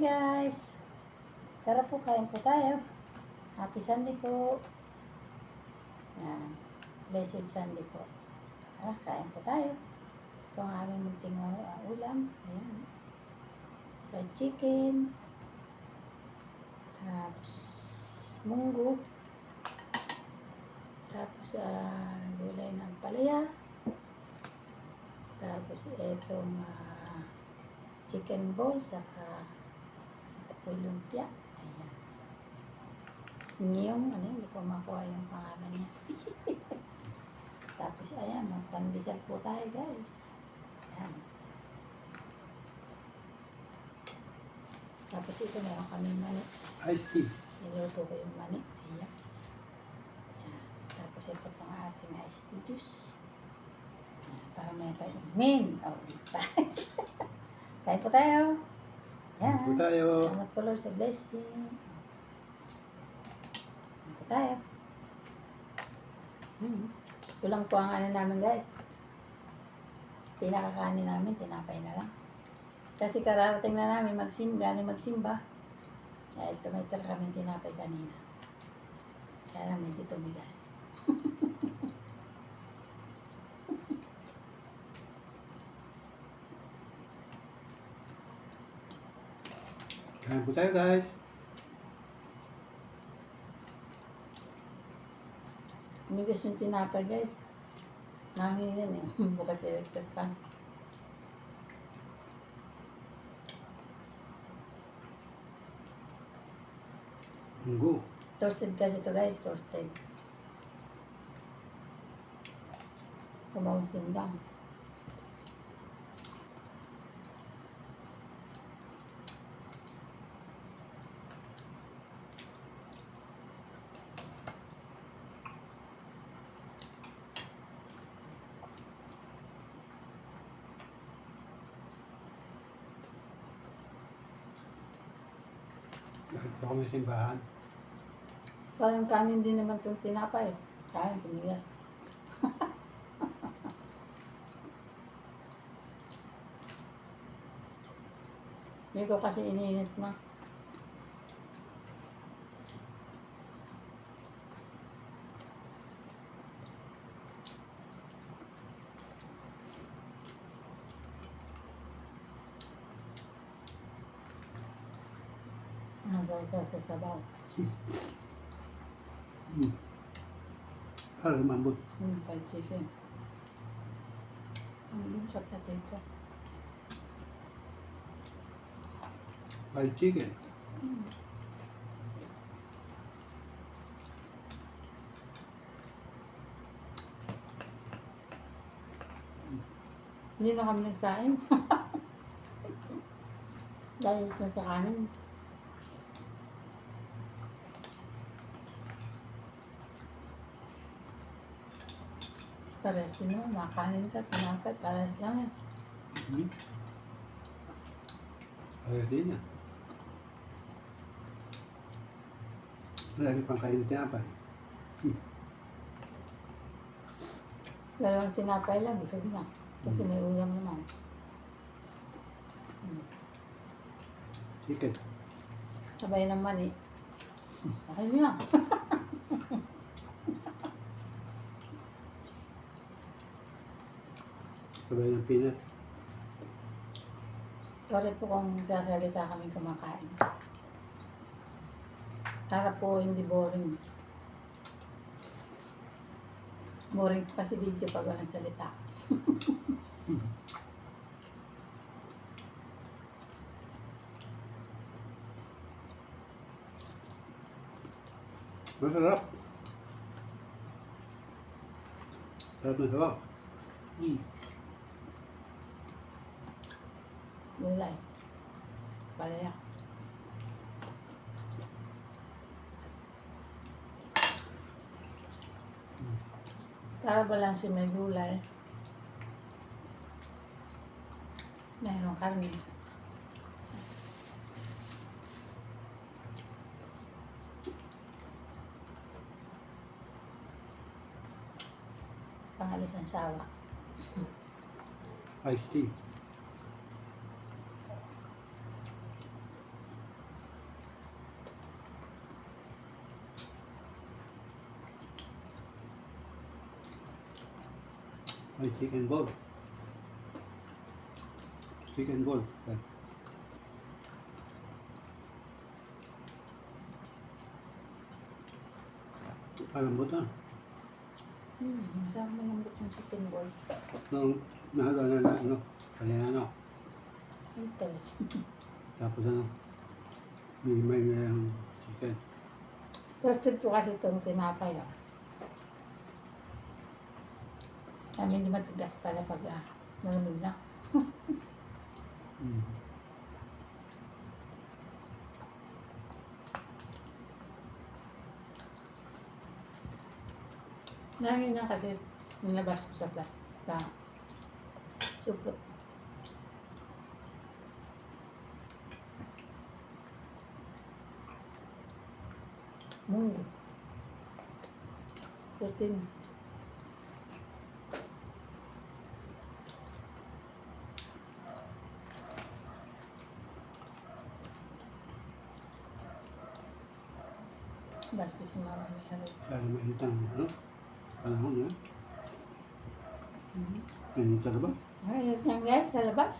guys! Tara po, kain po tayo. Happy Sunday po. Yan. Blessed Sunday po. Tara, kain po tayo. Ito ang aming munting uh, ulam. Ayan. Fried chicken. Tapos, munggo. Tapos, ah, gulay ng palaya. Tapos, itong ah, chicken ball, saka yung lumpia. Ayan. Yung, ano, hindi ko makuha yung pangalan niya. Tapos, ayan, magpandesal po tayo, guys. Ayan. Tapos, ito meron kami mani. Iced tea. Niluto ko yung mani. Ayan. Ayan. Tapos, ito pang ating iced tea juice. Ayan, para may tayo. Min! Oh, diba? Kain po tayo. Ayan. Po tayo. Salamat po Lord sa blessing. Kain po tayo. Hmm. Kulang po ang ano namin guys. Pinakakanin namin, tinapay na lang. Kasi kararating na namin magsim, galing magsimba. Kaya ito may kami tinapay kanina. Kaya lang medyo tumigas. Kain po tayo guys. Tumigas yung tinapay guys. Nanginginan eh. Bukas electric pan. Munggo. Toasted kasi ito guys, toasted. Kumawang sindang. Bakit pa kami simbahan? Parang kanin din naman itong tinapay. Kain, tumigas. Hindi ko kasi iniinit na. Ko sa sabaw. Hmm. Ah, lumambot. Hmm, fried chicken. Ang yung sa potato. Fried chicken. Hindi na kami nagsain. Dahil sa kanin. Pares yun, no? makanin ka, tinapay, pares lang eh. Hmm. Ayos din na. Lagi pang kain ng tinapay. Dalawang tinapay lang, busog na. Kasi may ulam naman. Hmm. Chicken. Sabay ng mali. Okay na. Sabay ng peanut. Sorry po kung sasalita kami kumakain. Para po hindi boring. Boring po kasi video pag walang salita. Masarap. Sarap na sarap. Hmm. Gulay. Palaya. Para ba lang si may gulay? Mayroong karne. Pangalis ng sawa. Iced tea. May chicken ball. Chicken ball. Yan. Malambot na. Hmm, masama malambot yung chicken ball. Nung nahalo na na, ano, kanina ano. Ito. Tapos ano, minimay na yung chicken. Toasted po kasi itong tinapay. Oh. Kami hindi matigas pala pag ah, malamig na. Mm. Na kasi nilabas ko sa plastic. Sa supot. Munggo. Protein. Ko si mama may sabi. Kaya mainit ang ano, panahon na. Mhm. Mainit na ba? Ayos na guys, sa labas.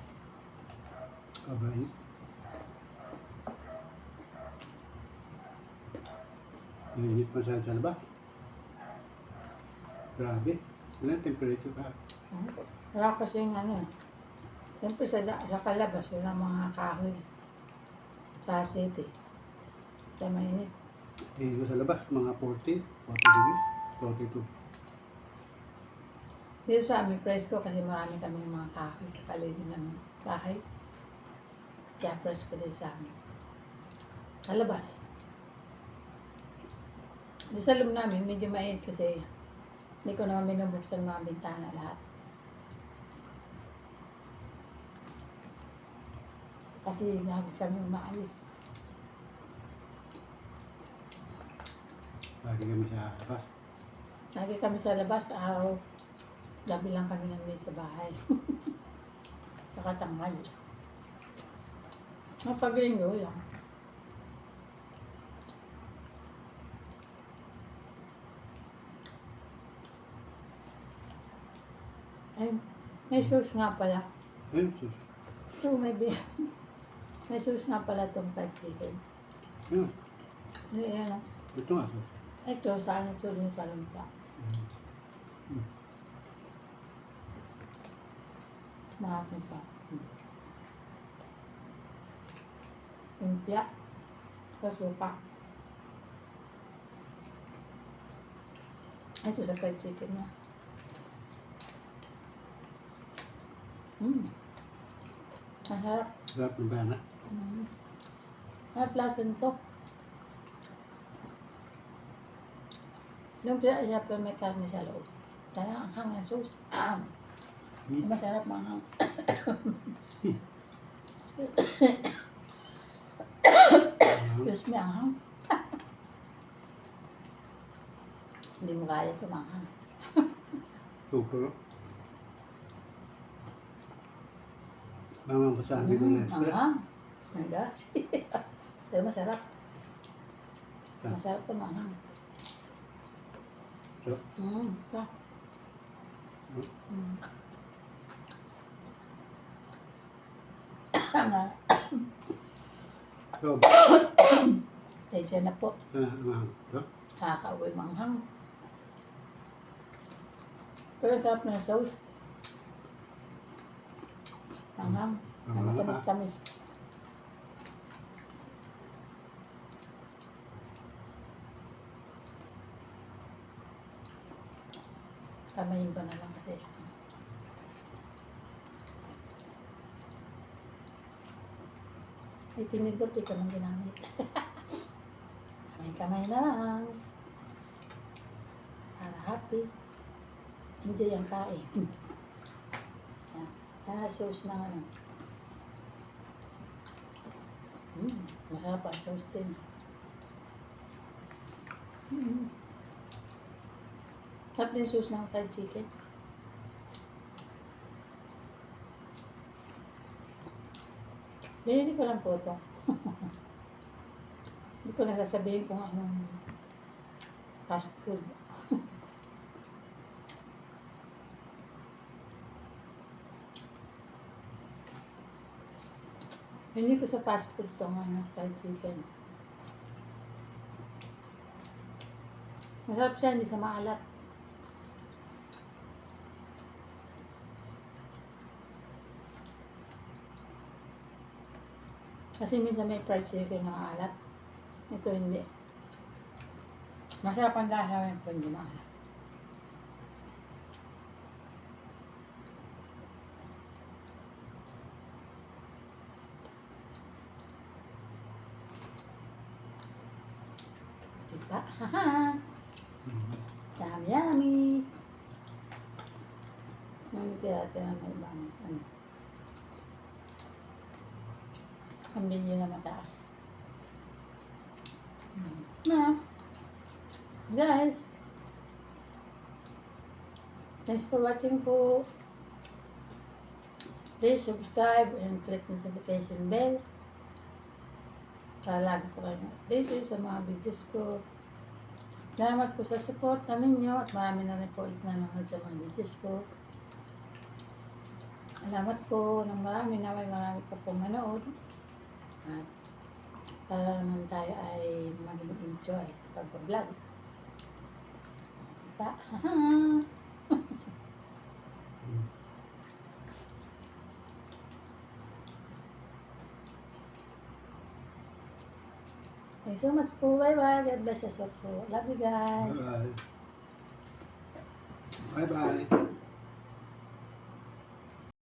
Kabain. Mainit pa sa sa labas. Grabe. Ano ang temperature ka? Wala kasi yung ano eh. Siyempre sa, sa kalabas, wala mga kahoy. Sa city. Sa mainit. Eh, sa labas, mga 40, 40 degrees, 42. Dito sa amin, presko kasi marami kami mga kahoy sa paligid ng bahay. Kaya presko din sa amin. Sa labas. Dito sa loob namin, medyo mainit kasi hindi ko naman binubuksan mga bintana lahat. Kasi lagi kami umaalis. Lagi kami sa labas. Lagi kami sa labas, araw. Gabi lang kami nandun sa bahay. Nakatangal. Mapag-linggo lang. Ay, may sauce nga pala. Ayun, sus. Ito, may, bi- may sauce nga pala itong fried chicken. Ayun, Ano yan ito nga, sus. Ito, sa ano ito dun sa lumpia. Maakin pa. Hmm. Lumpia. Sa suka. Ito sa fried chicken niya. Hmm. Masarap. Sarap ng bana. Mm. May plasan to. Lumpia siya pero may karne sa loob. Kaya ang hang ng sauce. Ah. Hmm. Masarap manghang. Excuse, excuse me, ang hang. Hindi mo kaya ito manghang. Super. Mama ko sabi ko na Mm, ang gosh. Pero masarap. Masarap ito manghang. So, Mm, pa. Mm. Ang so, Tensya na po. ah, ah, so, Nakaka-uwi manghang. Pero sarap na sauce. Manghang. Ang Manghang, ah. matamis-tamis. Kamayin ko na lang kasi. Ay, tinidor, di ko nang ginamit. Kamay-kamay na lang. Para happy. Enjoy ang kain. Yan. Kaya sauce na ano. Mm, masarap ang sauce din. Mm. Sarap din sauce ng fried chicken. Binili ko lang po ito. Hindi ko nasasabihin kung anong fast food. Hindi ko sa fast food itong ano, fried chicken. Masarap siya, hindi sa maalat. Kasi minsan may fried chicken na maalat. Ito hindi. Masarap ang lasa yun kung hindi maalat. Diba? Yummy, yummy! Yung tira-tira may ibang ano. Video na mataas. Na. Guys. Thanks for watching po. Please subscribe and click notification bell. Para lagi po kayo updated sa mga videos ko. Salamat po sa support na ninyo at marami na rin po ulit nanonood sa mga videos ko. Salamat po ng marami na may marami pa pong manood. At para naman tayo ay maging enjoy sa pag-vlog. Diba? Thanks so much po. Bye-bye. God bless us all po. Love you guys. Bye-bye. Bye-bye.